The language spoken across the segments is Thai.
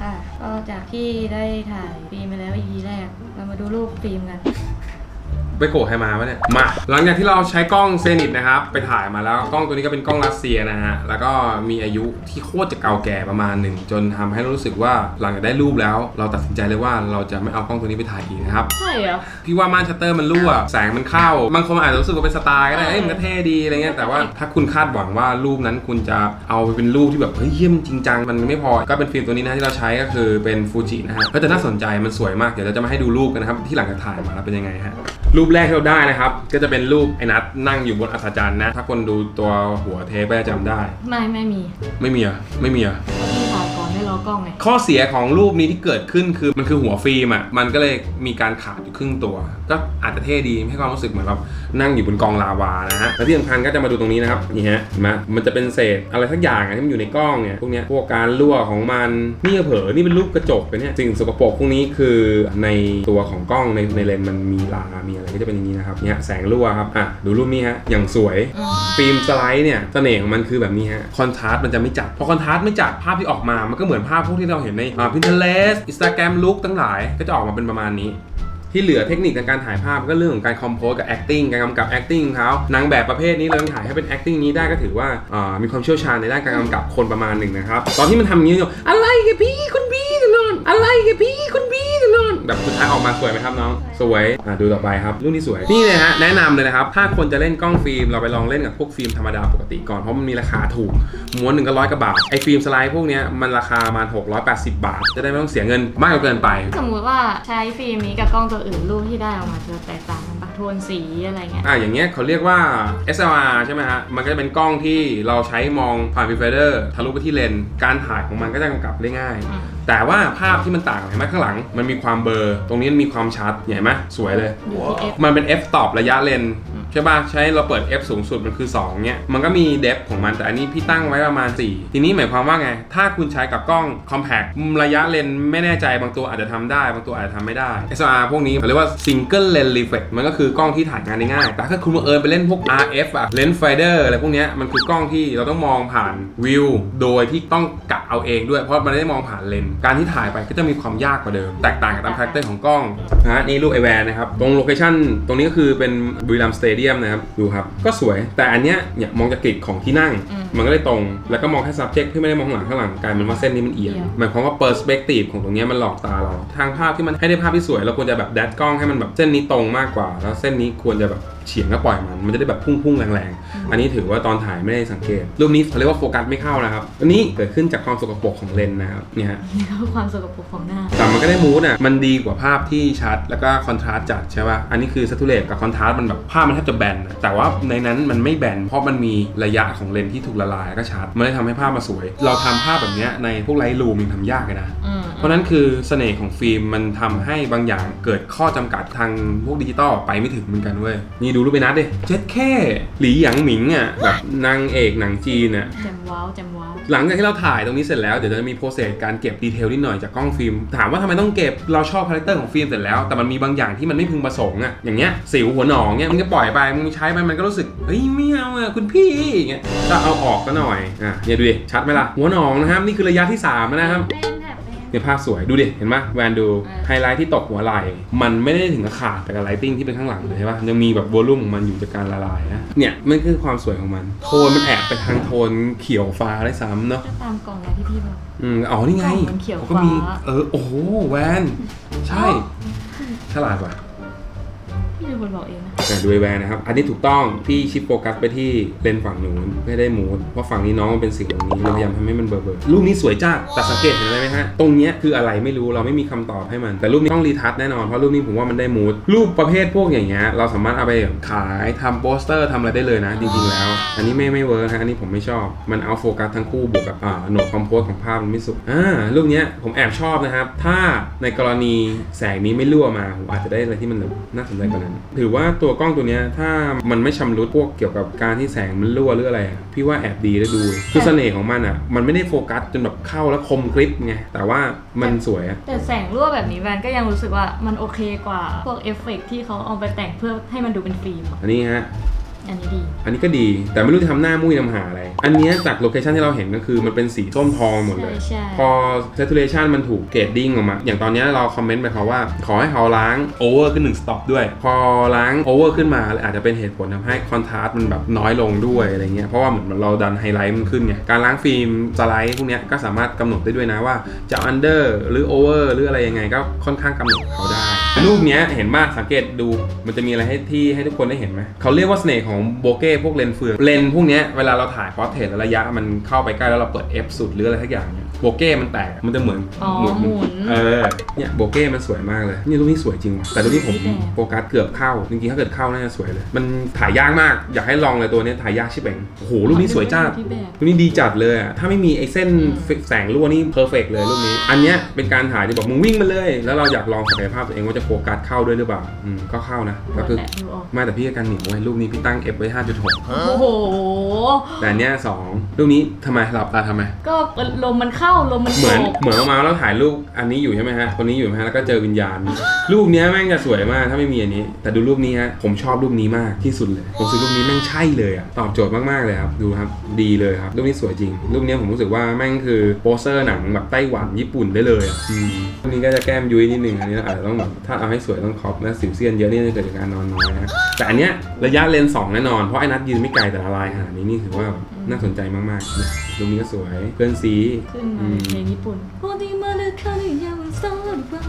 ค่ะ ก็จากที่ได้ถ่ายฟิล์มไปแล้ว EP แรก เรามาดูรูปฟิล์มกัน ไปโกรธใครมาปะเนี่ย มา หลังจากที่เราใช้กล้องเซนิตนะครับ ไปถ่ายมาแล้ว กล้องตัวนี้ก็เป็นกล้องรัสเซียนะฮะ แล้วก็มีอายุที่โคตรจะเก่าแก่ประมาณหนึ่ง จนทำให้รู้สึกว่าหลังจากได้รูปแล้ว เราตัดสินใจเลยว่าเราจะไม่เอากล้องตัวนี้ไปถ่ายอีกนะครับ ใช่เหรอ พี่ว่าม่านชัตเตอร์มันรั่ว แสงมันเข้า บางคนอาจจะรู้สึกว่าเป็นสไตล์ก็ได้ เอ้ยมันก็เท่ดีอะไรเงี้ย แต่ว่าถ้าคุณคาดหวังว่ารูปนั้นคุณจะเอาไปเป็นรูปที่แบบเฮ้ยเยี่ยมนจริงจังมันไม่พอ ก็เป็นฟิล์มตัวนี้นะที่เราใช้ก็คือเป็นฟูจินะฮะก็จะน่าสนใจมันสวยมากเดี๋ยวเราจะมาให้ดูรูปกันนะครับที่หลังจากถ่ายมาแล้วเป็นยังไงฮะ รูปแรกที่เราได้นะครับ ก็จะเป็นรูปไอ้นัทนั่งอยู่บนอัศจรรย์นะ ถ้าคนดูตัวหัวเทปก็จะจำได้ ไม่ไม่มีไม่มีเหรอะไม่มีเหรอะเพราะพี่ถ่ายก่อนได้รอ กล้องไง ข้อเสียของรูปนี้ที่เกิดขึ้นคือมันคือหัวฟิล์มอะมันก็เลยมีการขาดอยู่ครึ่งตัว ก็อาจจะเท่ดีให้ความรู้สึกเหมือนแบบนั่งอยู่บนกองลาวานะฮะและที่สำคัญก็จะมาดูตรงนี้นะครับนี่ฮะเห็นไหมมันจะเป็นเศษอะไรสักอย่างอะที่มันอยู่ในกล้องเนี่ยพวกเนี้ยพวกการรั่วของมันนี่เผลอนี่เป็นรูปกระจกไปเนี่ยสิ่งสกปรกพวกนี้คือในตัวของกล้องในในเลนส์มันมีลามีอะไรก็จะเป็นอย่างนี้นะครับเนี่ยแสงรั่วครับอะดูรูปนี้ฮะอย่างสวย ฟิล์มสไลด์เนี่ยเสน่ห์ของมันคือแบบนี้ฮะคอนทราสต์มันจะไม่จัดพอคอนทราสต์ไม่จัดภาพที่ออกมามันก็เหมือนภาพพวกที่เราเห็นในอ่า Pinterest Instagram Look ทั้งหลาย ก็จะออกมาเป็นประมาณนี้ ที่เหลือเทคนิคในการถ่ายภาพก็เรื่องของการคอมโพสกับ acting การกำกับ acting ของเขานางแบบประเภทนี้เราถ่ายให้เป็น acting นี้ได้ก็ถือว่าอ่ามีความเชี่ยวชาญในด้านการกำกับคนประมาณหนึ่งนะครับ ตอนที่มันทำอย่างนี้อยู่อะไรกับพี่คุณพี่กันนอนอะไรกับพี่คุณพี่ แบบสุดท้ายออกมาสวยไหมครับน้อง สวย อะดูต่อไปครับรูปนี้สวย นี่เลยฮะแนะนำเลยนะครับ ถ้าคนจะเล่นกล้องฟิล์มเราไปลองเล่นกับพวกฟิล์มธรรมดาปกติก่อนเพราะมันมีราคาถูกม้วนหนึ่งก็ร้อยกว่าบาทไอ้ฟิล์มสไลด์พวกเนี้ยมันราคาประมาณ680 บาท จะได้ไม่ต้องเสียเงินมากจนเกินไป สมมุติว่าใช้ฟิล์มนี้กับกล้องตัวอื่นรูปที่ได้ออกมาจะแตกต่างกันปะโทนสีอะไรเงี้ย อะอย่างเงี้ยเขาเรียกว่า SLR ใช่ไหมฮะ มันก็จะเป็นกล้องที่เราใช้มองผ่านฟิล์มไฟเดอร์ทะลุไปที่เลนส์การถ่ายของมันก็จะกำกับได้ง่าย อืม แต่ว่าภาพที่มันต่างเห็นไหมข้างหลัง มันมีความเบลอร์ตรงนี้มันมีความชัดเห็นไหมสวยเลยอยู่ที่ F มันเป็น f stop ระยะเลนส์ ใช่ป่ะใช้เราเปิด f สูงสุดมันคือ2เนี่ยมันก็มี depth ของมันแต่อันนี้พี่ตั้งไว้ประมาณ 4 ทีนี้หมายความว่าไง ถ้าคุณใช้กับกล้อง compact ระยะเลนไม่แน่ใจบางตัวอาจจะทำได้ บางตัวอาจจะทำไม่ได้ SLR พวกนี้เรียกว่า single lens reflex มันก็คือกล้องที่ถ่ายงานได้ง่าย แต่ถ้าคุณบังเอิญไปเล่นพวก RF อะ lens finder อะไรพวกนี้มันคือกล้องที่เราต้องมองผ่านวิวโดยที่ต้องกะเอาเองด้วยเพราะมันไม่ได้มองผ่านเลนการที่ถ่ายไปก็จะมีความยากกว่าเดิม แตกต่างกับตามคาแรคเตอร์ของกล้องนะฮะนี่รูปไอแวนนะครับตรงโลเคชั่นตรงนี้ก็คือเป็นบุรีรัมสเตเดียมนะครับดูครับก็สวยแต่อันเนี้ยเนี่ยมองจากกริดของที่นั่ง อืม มันก็เลยตรงแล้วก็มองแค่ subject ที่ไม่ได้มองข้างหลังข้างหลังกลายเป็นว่าเส้นนี้มันเอียงเอียง หมายความว่า perspective ของตรงเนี้ยมันหลอกตาเราทางภาพที่มันให้ได้ภาพที่สวยเราควรจะแบบแดดกล้องให้มันแบบเส้นนี้ตรงมากกว่า แล้วเส้นนี้ควรจะแบบเฉียงก็ปล่อยมันมันจะได้แบบพุ่งๆแรงๆ อันนี้ถือว่าตอนถ่ายไม่ได้สังเกต รูปนี้เขาเรียกว่าโฟกัสไม่เข้านะครับ อันนี้เกิดขึ้นจากความสกปรกของเลนส์นะครับเนี่ยฮะนี่ก็คือความสกปรกของหน้า แต่มันก็ได้มูดอะมันดีกว่าภาพที่ชัด แล้วก็คอนทราสต์จัดใช่ป่ะอันนี้คือซัตูเลตกับคอนทราสต์มันแบบภาพมันแทบจะแบนอะแต่ว่าในนั้นมันไม่แบนเพราะมันมีระยะของเลนส์ที่ถูกละลายแล้วก็ชัดมันเลยทำให้ภาพมาสวย เราทำภาพแบบเนี้ยในพวกไลท์รูมยังทำยากเลยนะ อืมเพราะนั้นคือเสน่ห์ของฟิล์มมันทำให้บางอย่างเกิดข้อจำกัดทางพวกดิจิตอลไปไม่ถึงเหมือนกันเว้ย นี่ดูรูปไปนัดดิเจ็ดแค่หลีหยางหมิงอะแบบนางเอกหนังจีนอะ แจมว้าวแจมว้าวหลังจากที่เราถ่ายตรงนี้เสร็จแล้ว เดี๋ยวจะมีโปรเซสการเก็บดีเทลนิดหน่อยจากกล้องฟิล์ม ถามว่าทำไมต้องเก็บเราชอบคาแรคเตอร์ของฟิล์มเสร็จแล้ว แต่มันมีบางอย่างที่มันไม่พึงประสงค์อะอย่างเงี้ยสิวหัวหนองเงี้ยมึงจะปล่อยไปมึงใช้ไปมันก็รู้สึกเฮ้ยไม่เอาอะคุณพี่อย่างเงี้ยก็เอาออกก็หน่อยอะเนี่ยดูดิชัดไหมล่ะหัวหนองนะครับนี่คือระยะที่สามนะครับแป้งแบบแป้ง เนี่ยภาพสวยดูดิ เห็นไหมแวนดูอ่าไฮไลท์ที่ตกหัวไหล่มันไม่ได้ถึงกับขาดแต่กับไลติ้งที่เป็นข้างหลังเลยใช่ปะยังมีแบบวอลลุ่มของมันอยู่จากการละลายนะเนี่ยมันคือความสวยของมัน โทนมันแอบไปทางโทนเขียวฟ้าได้ซ้ำเนาะก็ตามกล่องนะที่พี่บอกอืมอ๋อนี่ไงกล่องมันเขียวขาก็มีฟ้าเออโอ้โหแวน ใช่ ฉลาดว่ะ พี่เป็นคนบอกเองนะอะดูไอแวนนะครับ อันนี้ถูกต้องพี่ชิปโฟกัสไปที่เลนส์ฝั่งนู้นไม่ได้มูดเพราะฝั่งนี้น้องมันเป็นสีตรงนี้เราพยายามทำให้มันเบลอๆรูปนี้สวยจ้าแต่สังเกตเห็นอะไรไหมฮะตรงเนี้ยคืออะไรไม่รู้เราไม่มีคำตอบให้มันแต่รูปนี้ต้องรีทัชแน่นอนเพราะรูปนี้ผมว่ามันได้มูดรูปประเภทพวกอย่างเงี้ยเราสามารถเอาไปขายทำโปสเตอร์ทำอะไรได้เลยนะจริงๆแล้ว อันนี้ไม่ไม่เวิร์กฮะอันนี้ผมไม่ชอบมันเอาโฟกัสทั้งคู่บวกกับอ่าโหนดคอมโพสของภาพมันไม่สุดอ่ารูปเนี้ยผมแอบชอบนะครับถ้าในกรณีแสงนี้ไม่รั่วมาผมอาจจะได้อะไรที่มันแบบน่าสนใจกว่านั้นถือว่าตัวกล้องตัวเนี้ยถ้ามันไม่ชำรุดพวกเกี่ยวกับการที่แสงมันรั่วหรืออะไรอะพี่ว่าแอบดีแล้วดูคือเสน่ห์ของมันอะ มันไม่ได้โฟกัสจนแบบเข้าแล้วคมกริบไงแต่ว่ามันสวยอะแต่แสงรั่วแบบนี้แวนก็ยังรู้สึกว่ามันโอเคกว่าพวกเอฟเฟกต์ที่เขาเอาไปแต่งเพื่อให้มันดูเป็นฟิล์มอะ อันนี้ฮะ อันนี้ดี อันนี้ก็ดี แต่ไม่รู้จะทำหน้ามุ้ยทำหาอะไร อันเนี้ยจากโลเคชันที่เราเห็นก็คือมันเป็นสีส้มทองหมดเลย ใช่ใช่ พอ saturation มันถูกเกรดดิ้งออกมา อย่างตอนเนี้ยเราคอมเมนต์ไปเขาว่า ขอให้เขาล้าง over ขึ้นหนึ่ง stop ด้วย พอล้าง over ขึ้นมาอาจจะเป็นเหตุผลทำให้ contrast มันแบบน้อยลงด้วยอะไรเงี้ย เพราะว่าเหมือนเราดันไฮไลท์มันขึ้นไง การล้างฟิล์มสไลด์พวกเนี้ยก็สามารถกำหนดได้ด้วยนะว่าจะ under หรือ over หรืออะไรยังไงก็ค่อนข้างกำหนดเขาได้ รูปเนี้ยเห็นมากสังเกตดู มันจะมีอะไรให้ที่ให้ทุกคนได้เห็นไหมเขาเรียกว่าเสน่ห์ของโบเก้พวกเลนส์เฟืองเลนส์พวกเนี้ยเวลาเราถ่ายพอร์เทรตระยะมันเข้าไปใกล้แล้วเราเปิด f สุดหรืออะไรทักอย่างเนี่ยโบเก้มันแตกมันจะเหมือนอ๋อหมุนเออเนี่ยโบเก้มันสวยมากเลยนี่รูปนี้สวยจริงว่ะแต่รูปนี้ผมสวยแบบโฟกัสเกือบเข้าจริงๆถ้าเกิดเข้าน่าจะสวยเลย มันถ่ายยากมากอยากให้ลองเลยตัวเนี้ยถ่ายยากชิบเป่งโอ้โหรูปนี้สวยจ้า ที่แบบ รูปนี้ดีจัดเลยอะถ้าไม่มีไอ้เส้นอืมแสงรั่วนี่เพอร์เฟกเลยรูปนี้ อันเนี้ยเป็นการถ่ายที่บอกมึงวิ่งมาเลย แล้วเราอยากลองศักยภาพตัวเองว่าจะโฟกัสเข้าด้วยหรือเปล่าอืมก็เข้านะหมก็ดคือแหละดูออกไม่แต่พี่กันเหนียวไว้รูปนี้พี่ตั้ง F ไว้ 5.6 โอ้โห แต่อันเนี้ยสองรูปนี้ทำไมหลับตาทำไม ก็ลมมันเข้าลมมันเหมือนโบกเหมือนออกมาแล้วถ่ายรูปอันนี้อยู่ใช่ไหมฮะคนนี้อยู่ไหมฮะแล้วก็เจอวิญญาณ รูปเนี้ยแม่งจะสวยมากถ้าไม่มีอันนี้ แต่ดูรูปนี้ฮะผมชอบรูปนี้มากที่สุดเลยผมรู้สึกรูปนี้แม่งใช่เลยอะตอบโจทย์มากๆเลยครับดูครับดีเลยครับรูปนี้สวยจริง รูปเนี้ยผมรู้สึกว่าแม่งคือโปสเตอร์หนังแบบไต้หวันญี่ปุ่นได้เลยอะอืมรูปนี้ก็จะแก้มยุ้ยนิดนึงอันนี้อาจจะต้องแบบถ้าเอาให้สวยต้องครอปและสิวเซียนเยอะนี่จะเกิดจากการนอนน้อยนะแต่อันเนี้ยระยะเลนส์สองแน่นอนเพราะไอ้นัดยืนไม่ไกลแต่ละลายขนาดนี้นี่ถือว่าแบบน่าสนใจมากๆนะรูปนี้ก็สวยเพื่อนซีขึ้นมาอืมเพลงญี่ปุ่นโอดีมาเลยค่ะหรือยังซอหรือเปล่า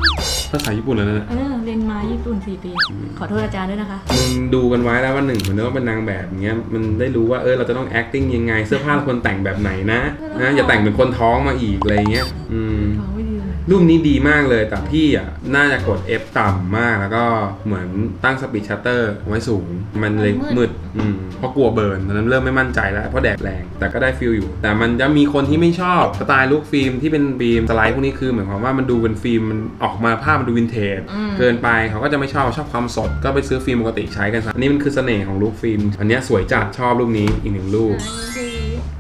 ภาษาญี่ปุ่นเลยนะเออเรียนมาญี่ปุ่นสี่ปี ขอโทษอาจารย์ด้วยนะคะมึงดูกันไว้แล้วว่าหนึ่งมันต้องเป็นนางแบบอย่างเงี้ยมันได้รู้ว่าเออเราจะต้อง acting ยังไงเสื้อผ้าเราควรแต่งแบบไหนนะนะอย่าแต่งเป็นคนท้องมาอีกอะไรเงี้ยอืมท้องไม่ดีเลย รูปนี้ดีมากเลยแต่พี่อะน่าจะกด F ต่ำมากแล้วก็เหมือนตั้งสปีดชัตเตอร์ไว้สูง มันเลยมืดอืมเพราะกลัวเบิร์นตอนนั้นเริ่มไม่มั่นใจแล้วเพราะแดดแรงแต่ก็ได้ฟิลอยู่ แต่มันจะมีคนที่ไม่ชอบสไตล์ลูกฟิล์มที่เป็นฟิล์มสไลด์พวกนี้คือหมายความว่ามันดูเป็นฟิล์มมันออกมาภาพมันดูวินเทจอืม เกินไปเขาก็จะไม่ชอบชอบความสดก็ไปซื้อฟิล์มปกติใช้กันซะอันนี้มันคือเสน่ห์ของรูปฟิล์มอันเนี้ยสวยจัดชอบรูปนี้อีกหนึ่งรูป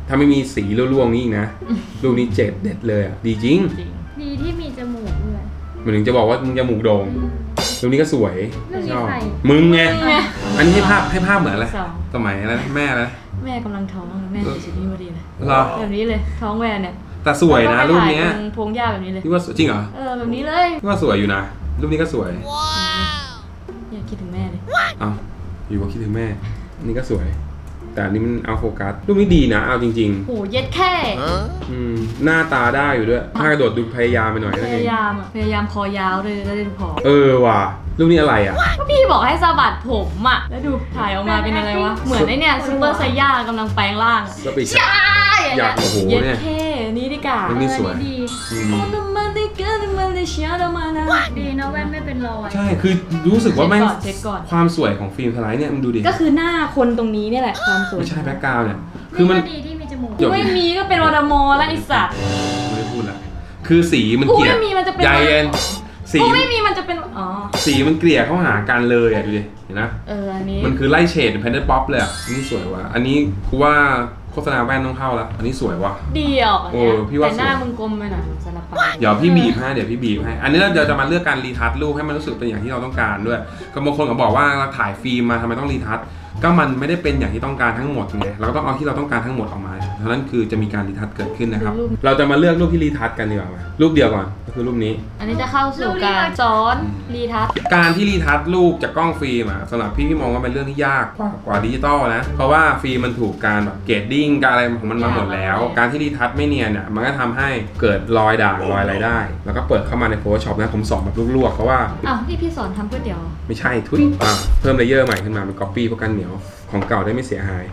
ถ้าไม่มีสีร่วงๆนี่อีกนะ รูปนี้เจ็ดเด็ดเลยอะดีจริง จริง หมือนถึงจะบอกว่ามึงจมูกโด่งรูปนี้ก็สวยเรื่องนี้ชอบใคร มึงไงแม่อันนี้ให้ภาพให้ภาพเหมือนอะไรสอง สมัยอะไรแม่อะไรแม่กำลังท้องแม่ใส่ชุดนี้พอดีเลยเหรอแบบนี้เลยท้องแวนเนี่ยแต่สวยนะแล้วรูก็ปไปถ่าเนี้ยตรงพงหญ้าแบบนี้เลยพี่ว่าสวยจริงเหรอเออแบบนี้เลยพี่ว่าสวยอยู่นะรูปนี้ก็สวย อยากคิดถึงแม่เลย เอาอยู่ว่าคิดถึงแม่ นี่ก็สวย แต่อันนี้มันเอาโฟกัสรูปนี้ดีนะ เอาจริง โหเย็ดแค่ ๆ อืม หน้าตาได้อยู่ด้วย ถ้ากระโดดดูพยายามไปหน่อยพนั่นเอยางยามอะพยายามคอยาวเลยจะได้ดูผอมเออว่ะรูปนี้อะไรอะ ก็พี่บอกให้สะบัดผมอะแล้วดูถ่ายออกมาเป็นอะไรวะ เหมือนไอเนี่ยซูเปอร์ไซย่ากำลังแปลงร่างอะสปีดชัตอยากโอ้โหเย็ดเนี่ย แค่นี้ดีกว่ารูปนี้สวยเออดีอืมโอ้น้ำมันได้เกินน้ำมันได้เชียร์มานะดีนะแว่นไม่เป็นรอย ใช่คือรู้สึกว่าแม่งเช็คก่อนเช็คก่อนความสวยของฟิล์มสไลด์เนี่ยมึงดูดิก็คือหน้าคนตรงนี้เนี่ยแหละความสวยไม่ใช่แบ็กกราวด์เนี่ยคือมันก็ดีที่มีจมูกจบไม่มีก็เป็นวอดมอแล้วไอสัตว์ไม่ได้พูดละคือสีมันกูเกลี่ยไม่มีมันจะเป็นใจเย็นสีกูไม่มีมันจะเป็นอ๋อสีมันเกลี่ยเข้าหากันเลยอะดูดิเห็นนะเอออันนี้มันคือไล่เฉดเป็นแพนเดอร์ป๊อปเลยอะอันนี้สวยว่ะอันนี้กูว่า โฆษณาแว่นต้องเข้าแล้วอันนี้สวยว่ะ ดีออกอันเนี้ยโอ้พี่ว่าแต่หน้าสวย มึงกลมไปหน่อยสลับปาเดี๋ยวพี่บีบให้เดี๋ยวพี่บีบให้ อันนี้เราจะมาเลือกการรีทัชรูปให้มันรู้สึกเป็นอย่างที่เราต้องการด้วยก็บางคนก็บอกว่าเราถ่ายฟิล์มมาทำไมต้องรีทัชก็มันไม่ได้เป็นอย่างที่ต้องการทั้งหมดไงเราก็ต้องเอาที่เราต้องการทั้งหมดออกมาเพราะฉะนั้นคือจะมีการรีทัชเกิดขึ้นนะครับ เราจะมาเลือกรูปที่รีทัชกันดีกว่าไหมรูปเดียวก่อนก็คือรูปนี้ อันนี้จะเข้าสู่การซ้อนรีทัชการที่รีทัชรูปจากกล้องฟิล์มอะสำหรับพี่พี่มองว่าเป็นเรื่องที่ยากกว่ากว่าดิจิตอลนะ เพราะว่าฟิล์มมันถูกการแบบเกรดดิ้งการอะไรของมันมาหมดแล้ว การที่รีทัชไม่เนียนเนี่ยมันก็ทำให้เกิดรอยด่างรอยอะไรได้ แล้วก็เปิดเข้ามาใน Photoshop นะผมสอนแบบลวกๆเพราะว่า อ้าวที่พี่สอนทำก๋วยเตี๋ยว ไม่ใช่ทุยอะเพิ่มเลเยอร์ใหม่ขึ้นมาเป็นก๊อปปี้พวกกันเหนียวของเก่าได้ไม่เสียหาย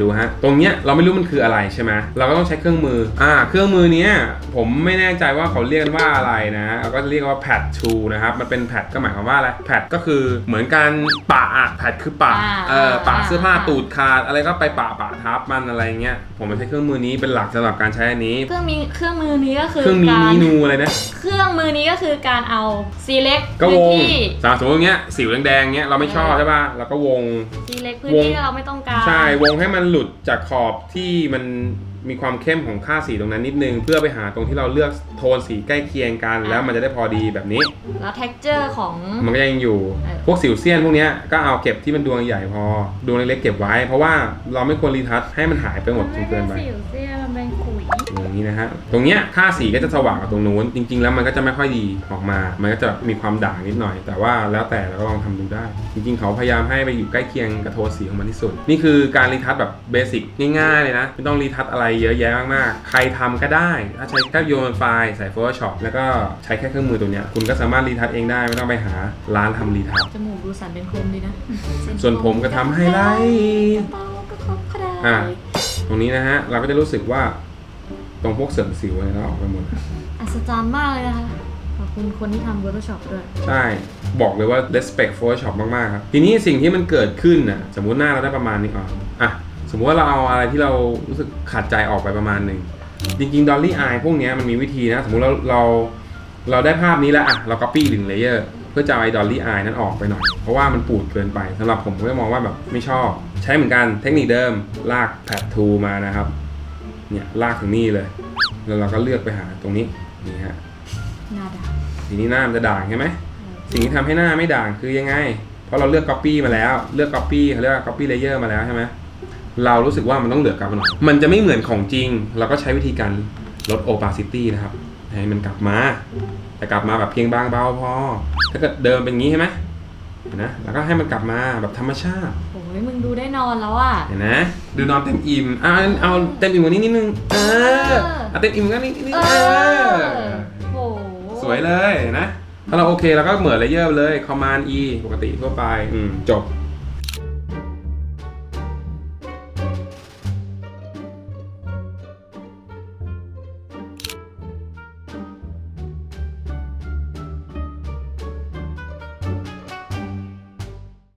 ดูฮะ ตรงเนี้ยเราไม่รู้มันคืออะไรใช่ไหมเราก็ต้องใช้เครื่องมือ อ่า เครื่องมือเนี้ยผมไม่แน่ใจว่าเขาเรียกกันว่าอะไรนะเราก็เรียกว่าแพดทูนะครับ มันเป็นแพดก็หมายความว่าอะไร แพดก็คือเหมือนการปะอะแพดคือปะอ่าเออปะอ่าเสื้อผ้าอ่าตูดขาดอะไรก็ไปปะปะทับมันอะไรเงี้ย ผมไม่ใช้เครื่องมือนี้เป็นหลักสำหรับการใช้อันนี้ เครื่องมีเครื่องมือนี้ก็คือเครื่องนี้การนี้นูอะไรนะ เครื่องมือนี้ก็คือการเอา select ก็วพื้นงที่สมมติอย่างเงี้ยสิวแดงๆเงี้ยเราไม่ชอบใช่ป่ะเราก็วง select พื้นวง ที่ที่เราไม่ต้องการ ใช่ วงให้มันหลุดจากขอบที่มัน มีความเข้มของค่าสีตรงนั้นนิดนึง เพื่อไปหาตรงที่เราเลือกโทนสีใกล้เคียงกัน แล้วมันจะได้พอดีแบบนี้ แล้ว texture ของ มันก็ยังอยู่เออ พวกสิวเซียนพวกเนี้ยก็เอาเก็บที่มันดวงใหญ่พอดวงเล็กๆเก็บไว้ เพราะว่าเราไม่ควรรีทัชให้มันหายไปหมดจไม่นเกิใช่นไป สิวเสี้ยมันเป็นขุยอย่างนี้นะฮะ ตรงเนี้ยค่าสีก็จะสว่างกว่าตรงนู้น จริง ๆ แล้วมันก็จะไม่ค่อยดีออกมา มันก็จะมีความด่างนิดหน่อย แต่ว่าแล้วแต่เราก็ลองทำดูได้ จริง ๆ เขาพยายามให้ไปอยู่ใกล้เคียงกับโทนสีของมันที่สุด นี่คือการรีทัชแบบเบสิกง่ายๆเลยนะ ไม่ต้องรีทัชอะไรเยอะแยะมากๆ ใครทำก็ได้ ถ้าใช้แค่โยนไฟล์ใส่ Photoshop แล้วก็ใช้แค่เครื่องมือตัวเนี้ยคุณก็สามารถรีทัชเองได้ไม่ต้องไปหาร้านทำรีทัชจมูกดูสันเป็นโคมดีนะ ส่วนผมก็ทำไฮไลท์เตาก็ครบก็ได้อะตรงนี้นะฮะ เราก็จะรู้สึกว่าตรงพวกเสริมสิวอะไรเราออกไปหมดอัศจรรย์มากเลยนะคะขอบคุณคนที่ทำ Photoshop ด้วย ใช่ บอกเลยว่า respect Photoshop มาก ๆ ครับ ทีนี้สิ่งที่มันเกิดขึ้นน่ะ สมมุติหน้าเราได้ประมาณนี้ก่อนอะ สมมุติว่าเราเอาอะไรที่เรารู้สึกขัดใจออกไปประมาณหนึ่งจริงๆ Dolly Eye พวกเนี้ยมันมีวิธีนะ สมมุติเราเราเราได้ภาพนี้แล้วอะเรา copy หนึ่ง layer เพื่อจะเอาไอ้ Dolly Eye นั้นออกไปหน่อย เพราะว่ามันปูดเกินไปสำหรับผมผมก็มองว่าแบบไม่ชอบ ใช้เหมือนกันเทคนิคเดิมลาก Pad Tool มานะครับเนี่ยลากถึงนี่เลย แล้วเราก็เลือกไปหาตรงนี้นี่ฮะหน้าดทีนี้หน้ามันจะด่างใช่ไหมำสิ่งที่ทำให้หน้าไม่ด่างคือยังไง เพราะเราเลือก Copy มาแล้ว เลือก Copy เขาเรียกว่า Copy Layer มาแล้วใช่ไหม เรารู้สึกว่ามันต้องเหลือกลับมาหน่อยมันจะไม่เหมือนของจริง เราก็ใช้วิธีการลด opacity นะครับ ให้มันกลับมา แต่กลับมาแบบเพียงบางเบาพอ ถ้าเกิดเดิมเป็นงี้ใช่ไหมเห็นนะแล้วก็ให้มันกลับมาแบบธรรมชาติโอ้ยมึงดูได้นอนแล้วอะเห็นนะดูนอนเต็มอิ่มเอาเอาเต็มอิ่มกว่านี้นิดนึงเออเอาเต็มอิ่มกว่านี้นิดนึงเอเอออโหสวยเลยนะ ถ้าเราโอเคเราก็เหมือนเลเยอร์เลย Command E ปกติทั่วไปอืมจบ